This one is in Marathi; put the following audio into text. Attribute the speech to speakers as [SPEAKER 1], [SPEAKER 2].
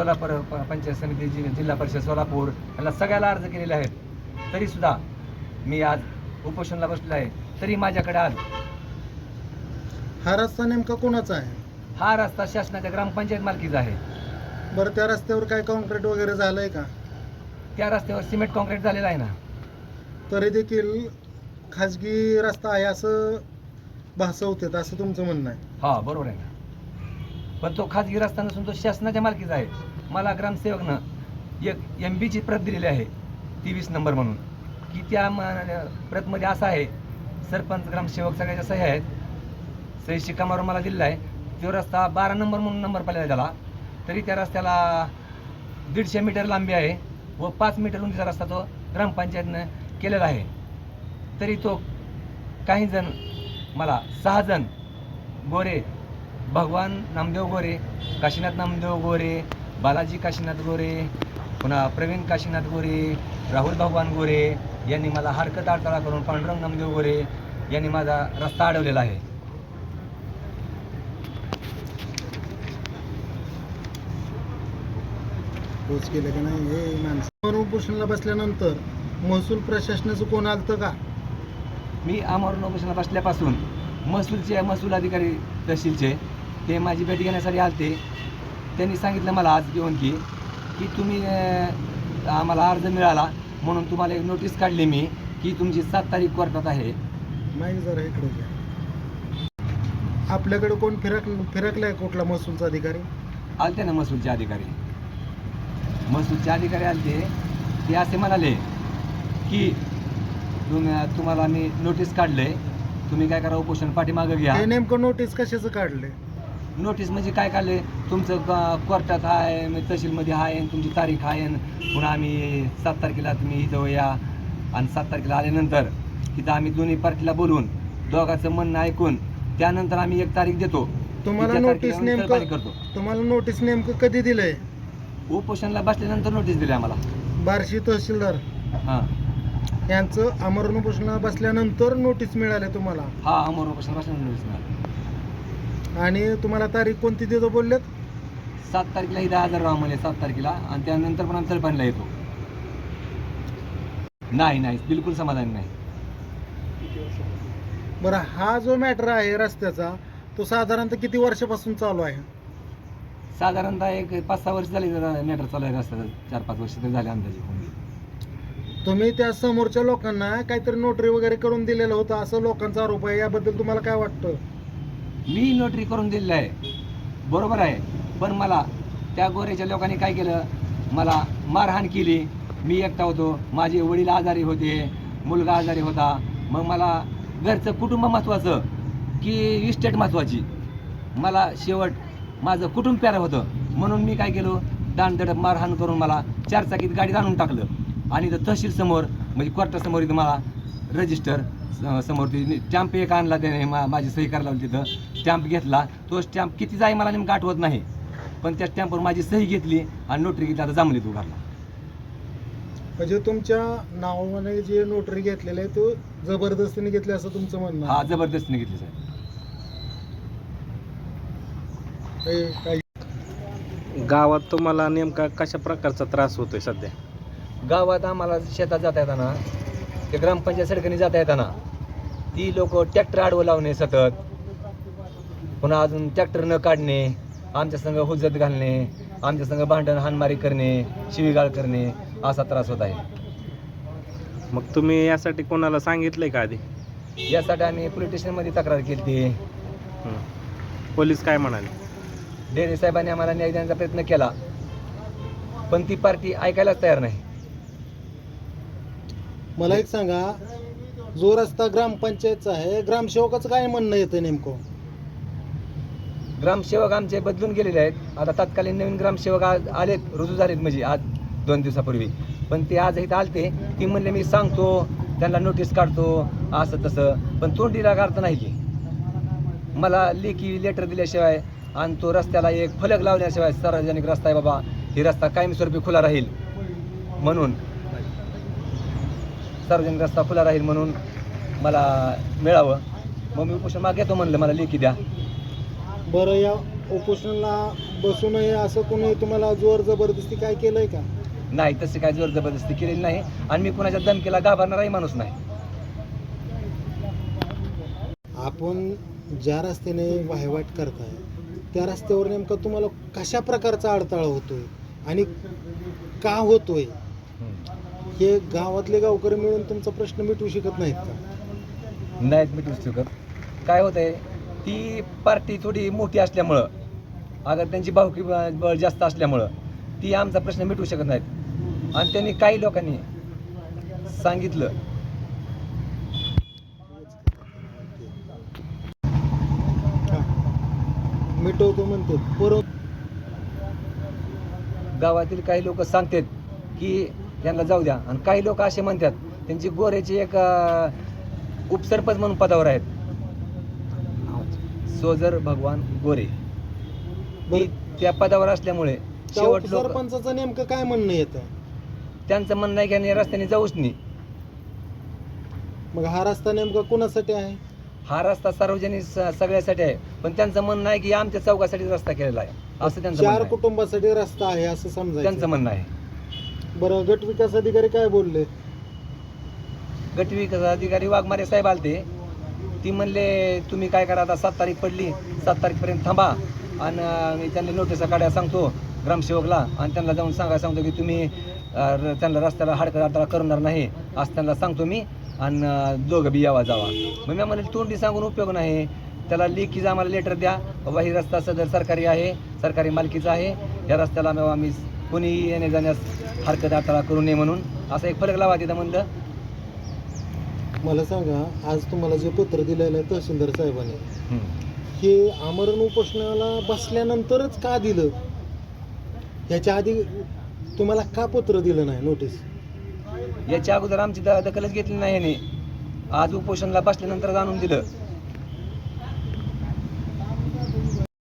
[SPEAKER 1] सोलापूर पंचायत समिती जि- जिल्हा परिषद सोलापूर यांना सगळ्याला अर्ज केलेले आहेत. तरीसुद्धा मी आज उपोषणाला बसलो आहे. तरी माझ्याकडे आज
[SPEAKER 2] हा रस्ता नेमका कोणाचा आहे?
[SPEAKER 1] हा रस्ता शासनाच्या ग्रामपंचायत मालकीचा आहे.
[SPEAKER 2] बरं त्या रस्त्यावर काय कॉन्क्रीट वगैरे झालंय का?
[SPEAKER 1] त्या रस्त्यावर सिमेंट कॉन्क्रीट झालेलं आहे ना.
[SPEAKER 2] तरी देखील खाजगी रस्ता आहे असं भासवतात असं तुमचं म्हणणं आहे.
[SPEAKER 1] हा बरोबर आहे ना. पण तो खाजगी रस्ता नसून तो शासनाच्या मालकीचा आहे. मला ग्रामसेवकनं एक एम बीची प्रत दिलेली आहे तेवीस नंबर म्हणून. की त्या म- प्रतमध्ये असं आहे सरपंच ग्रामसेवक सगळ्याच्या सह्या आहेत. सही शिक्का मला दिलेला आहे. तो रस्ता बारा नंबर म्हणून नंबर पडलेला त्याला. तरी त्या रस्त्याला दीडशे मीटर लांबी आहे व पाच मीटर उंचीचा रस्ता तो ग्रामपंचायतनं केलेला आहे. तरी तो काही जण मला सहा जण गोरे भगवान नामदेव गोरे काशीनाथ नामदेव गोरे बालाजी काशीनाथ गोरे पुन्हा प्रवीण काशीनाथ गोरे राहुल भगवान गोरे यांनी मला हरकत अडथळा करून पांडुरंग नामदेव गोरे यांनी माझा रस्ता अडवलेला आहे.
[SPEAKER 2] पोच केलं का नाही? हे माणसं उपोषणाला बसल्यानंतर महसूल प्रशासनाचं कोण आलतं का?
[SPEAKER 1] मी अमर उपोषणाला बसल्यापासून महसूलचे महसूल अधिकारी तहसीलचे ते माझी भेट घेण्यासाठी आलते. त्यांनी सांगितलं मला आज घेऊन की की तुम्ही आम्हाला अर्ज मिळाला म्हणून तुम्हाला एक नोटीस काढली मी की तुमची सात तारीख कोर्टात आहे.
[SPEAKER 2] माहीत जरा इकडे. आपल्याकडे कोण फिरक फिरकलाय कुठला महसूलचा अधिकारी?
[SPEAKER 1] आलते ना महसूलचे अधिकारी. महसूलचे अधिकारी आलते ते असे म्हणाले की तुम्ही तुम्हाला मी नोटीस काढले तुम्ही काय करा उपोषण पाठीमागं घ्या.
[SPEAKER 2] हे नेमकं नोटीस कशाचं काढले
[SPEAKER 1] नोटीस म्हणजे काय काढले तुमचं कोर्टात आहे मग तहसीलमध्ये आहे तुमची तारीख आहे पुन्हा आम्ही सात तारखेला तुम्ही इथं या आणि सात तारखेला आल्यानंतर तिथं आम्ही दोन्ही पार्टीला बोलवून दोघांचं म्हणणं ऐकून त्यानंतर आम्ही एक तारीख देतो.
[SPEAKER 2] तुम्हाला नोटीस नेमकं
[SPEAKER 1] करतो.
[SPEAKER 2] तुम्हाला नोटीस नेमकं कधी दिलंय?
[SPEAKER 1] उपोषणला बसल्यानंतर नोटीस दिली आम्हाला.
[SPEAKER 2] बार्शी तहसीलदार
[SPEAKER 1] हां.
[SPEAKER 2] यांचं अमरण उपोषणाला बसल्यानंतर नोटीस मिळाले तुम्हाला?
[SPEAKER 1] हा अमोर उपोषण बसल्यानंतर नोटीस मिळाली.
[SPEAKER 2] आणि तुम्हाला तारीख कोणती देतो बोललेत?
[SPEAKER 1] सात तारखेला इथं हजर राहा म्हणजे सात तारखेला. आणि त्यानंतर पण आम्ही तळपाणीला येतो. नाही नाही बिलकुल समाधान नाही.
[SPEAKER 2] बरं हा जो मॅटर आहे रस्त्याचा तो साधारणतः किती वर्षापासून चालू आहे?
[SPEAKER 1] साधारणतः एक पाच सहा वर्ष झाली मॅटर चालू आहे रस्त्याचं. चार पाच वर्ष तरी झाले अंदाजे होऊन.
[SPEAKER 2] तुम्ही त्या समोरच्या लोकांना काहीतरी नोटरी वगैरे करून दिलेलं होतं असं लोकांचा आरोप आहे. याबद्दल तुम्हाला काय वाटतं?
[SPEAKER 1] मी नोटरी करून दिलेलं आहे. बरोबर आहे. पण मला त्या गोऱ्याच्या लोकांनी काय केलं? मला मारहाण केली. मी एकटा होतो. माझे वडील आजारी होते. मुलगा आजारी होता. मग मला घरचं कुटुंब महत्त्वाचं की इस्टेट महत्त्वाची मला शेवट माझं कुटुंब प्यारं होतं. म्हणून मी काय केलो? दानदडप मारहाण करून मला चारचाकीत गाडीत आणून टाकलं. आणि तर तहसील समोर म्हणजे कोर्टासमोर इथं मला रजिस्टर समोर ती स्टॅम्प एक आणला त्याने मा माझी सही करायला लावली तिथं. स्टॅम्प घेतला. तो स्टॅम्प किती जाई मला नेमकं आठवत नाही. पण त्या स्टॅम्पवर माझी सही घेतली आणि नोटरी घेतली आता जमली तू घरला
[SPEAKER 2] म्हणजे तुमच्या नावाने जे नोटरी घेतलेले आहे तो जबरदस्तीने घेतले असं तुमचं म्हणणं
[SPEAKER 1] हा
[SPEAKER 2] आहे.
[SPEAKER 1] जबरदस्तीने घेतली साहेब.
[SPEAKER 2] काही
[SPEAKER 3] गावात तुम्हाला नेमका कशा प्रकारचा त्रास होतोय सध्या?
[SPEAKER 1] गावात आम्हाला शेतात जाता येताना ते ग्रामपंचायत सडकनी जाता येताना ती लोक ट्रॅक्टर आडवं लावणे सतत. पुन्हा अजून ट्रॅक्टर न काढणे आमच्या संग हुज्जत घालणे आमच्या संग भांडण हाणमारी करणे शिवीगाळ करणे असा त्रास होत आहे.
[SPEAKER 3] मग तुम्ही यासाठी कोणाला सांगितलंय का आधी?
[SPEAKER 1] यासाठी आम्ही पोलीस स्टेशनमध्ये तक्रार केली ती
[SPEAKER 3] हं. पोलीस काय म्हणाले?
[SPEAKER 1] डेरे साहेबांनी आम्हाला न्याय देण्याचा प्रयत्न केला. पण ती पार्टी ऐकायलाच तयार नाही.
[SPEAKER 2] मला एक सांगा जो रस्ता ग्रामपंचायतचा आहे ग्रामसेवकाचं काय म्हणणं येतं नेमकं?
[SPEAKER 1] ग्रामसेवक आमचे बदलून गेलेले आहेत. आता तत्कालीन नवीन ग्रामसेवक आज आलेत रुजू झालेत म्हणजे आज दोन दिवसापूर्वी. पण ते आज इथं आलते. ती म्हणले मी सांगतो त्यांना नोटीस काढतो असं तसं. पण तोंडीला काढता नाही की मला लेखी लेटर दिल्याशिवाय आणि तो रस्त्याला एक फलक लावल्याशिवाय सार्वजनिक रस्ता आहे बाबा. ही रस्ता कायमस्वरूपी खुला राहील. म्हणून सार्वजनिक रस्ता खुला राहील म्हणून मला मिळावं. मग मी उपोषण माग घेतो म्हणलं मला लेखी द्या.
[SPEAKER 2] बरं या उपोषणाला बसू नये असं कोणी तुम्हाला जोर जबरदस्ती काय केलंय का?
[SPEAKER 1] नाही तसे काय जोर जबरदस्ती केलेली नाही. आणि मी कुणाच्या धमकीला घाबरणाराही माणूस नाही.
[SPEAKER 2] आपण ज्या रस्त्याने वाहवाट करताय त्या रस्त्यावर नेमका तुम्हाला कशा प्रकारचा अडथळा होतोय आणि का होतोय? हे गावातले गावकरी मिळून तुमचा प्रश्न मिटवू शकत नाहीत का?
[SPEAKER 1] नाहीत मिटू शकत. काय होत आहे ती पार्टी थोडी मोठी असल्यामुळं अगर त्यांची भावकी ब- बळ जास्त असल्यामुळं ती आमचा प्रश्न मिटवू शकत नाहीत. आणि त्यांनी काही लोकांनी सांगितलं.
[SPEAKER 2] हा. मिटवतो म्हणतो परत
[SPEAKER 1] गावातील काही लोक सांगतात की यांना जाऊ द्या. आणि काही लोक असे म्हणतात त्यांची गोऱ्याची एक उपसरपंच म्हणून पदावर आहेत. सोजर भगवान गोरे
[SPEAKER 2] बरं.
[SPEAKER 1] त्या पदावर असल्यामुळे शेवट
[SPEAKER 2] सरपंचाचं नेमकं काय म्हणणं येतं
[SPEAKER 1] त्यांचं म्हणणं आहे की यांनी रस्त्याने जाऊच नाही.
[SPEAKER 2] मग हा रस्ता नेमका कुणासाठी आहे?
[SPEAKER 1] हा रस्ता सार्वजनिक स- सगळ्यासाठी आहे. पण त्यांचं म्हणणं आहे की आमच्या चौकासाठी रस्ता केलेला आहे. असं त्यांचं
[SPEAKER 2] चार
[SPEAKER 1] आहे.
[SPEAKER 2] कुटुंबासाठी रस्ता आहे असं
[SPEAKER 1] त्यांचं
[SPEAKER 2] समजायचं
[SPEAKER 1] म्हणणं आहे.
[SPEAKER 2] बरं गट विकास अधिकारी काय बोलले?
[SPEAKER 1] गट विकास अधिकारी वाघमारे साहेब आलते. ती म्हणले तुम्ही काय करा आता सात तारीख पडली. सात तारीखपर्यंत थांबा आणि मी त्यांना नोटिसा काढायला सांगतो ग्रामसेवकला आणि त्यांना जाऊन सांगायला सांगतो की तुम्ही र- त्यांना रस्त्याला हाडकं अडथळा करणार नाही असं त्यांना सांगतो मी आणि दोघं बी यावा जावा. मग मी म्हणले तोंडी सांगून उपयोग नाही. त्याला लेखीचं आम्हाला लेटर द्या. बाबा ही रस्ता सदर सरकारी आहे सरकारी मालकीचा आहे. या रस्त्याला आम्ही कोणी येणे जाण्यास हरकत अडथळा करू नये म्हणून. असा एक फलक लावा तिथं म्हणलं
[SPEAKER 2] मला सांगा आज तुम्हाला जे पत्र दिलेलं आहे तहसीलदार साहेबांनी. हे आमरण उपोषणाला बसल्यानंतरच का दिलं? याच्या आधी तुम्हाला का पत्र दिलं नाही नोटीस
[SPEAKER 1] याच्या अगोदर आमची द- दखलच घेतली नाही याने. आज उपोषणला बसल्यानंतर जाणून दिलं.